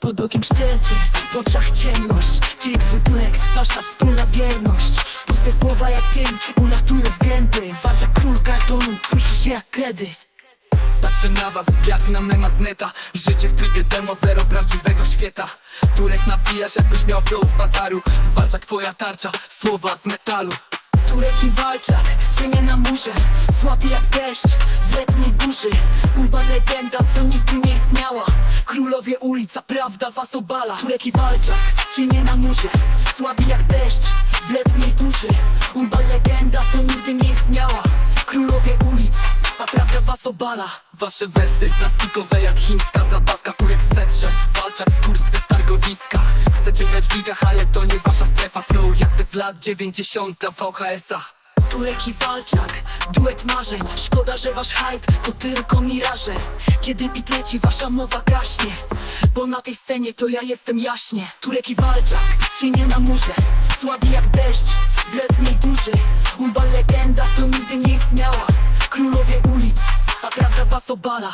Pod okiem sztyty, w oczach ciemność. Ty twój duet, wasza wspólna wierność. Puste słowa jak tym, ulatują w gęby. Walcza król kartonu, kruszy się jak kredy. Patrzę na was jak na mema z neta. Życie w trybie demo, zero prawdziwego świata. Turek nawijasz jakbyś miał flow z bazaru. Walczak twoja tarcza, słowa z metalu Turek i walczak, cienie na murze. Słaby jak deszcz w letniej burzy. Urba legenda, co nigdy nie istniała. Królowie ulic, a prawda was obala. Turek i walczak, cienie na murze? Słaby jak deszcz w letniej burzy. Urba legenda, co nigdy nie istniała. Królowie ulic, a prawda was obala. Wasze wersy plastikowe jak chińska zabawka Chcecie grać w ligach, ale to nie wasza strefa. Flow jakby z lat 90 VHS-a Turek i Walczak, duet marzeń. Szkoda, że wasz hype to tylko miraże. Kiedy bit leci, wasza mowa gaśnie. Bo na tej scenie to ja jestem jaśnie. Turek i Walczak, cienie na murze. Słabi jak deszcz, w letniej burzy Ulba legenda, to nigdy nie istniała. Królowie ulic, a prawda was obala.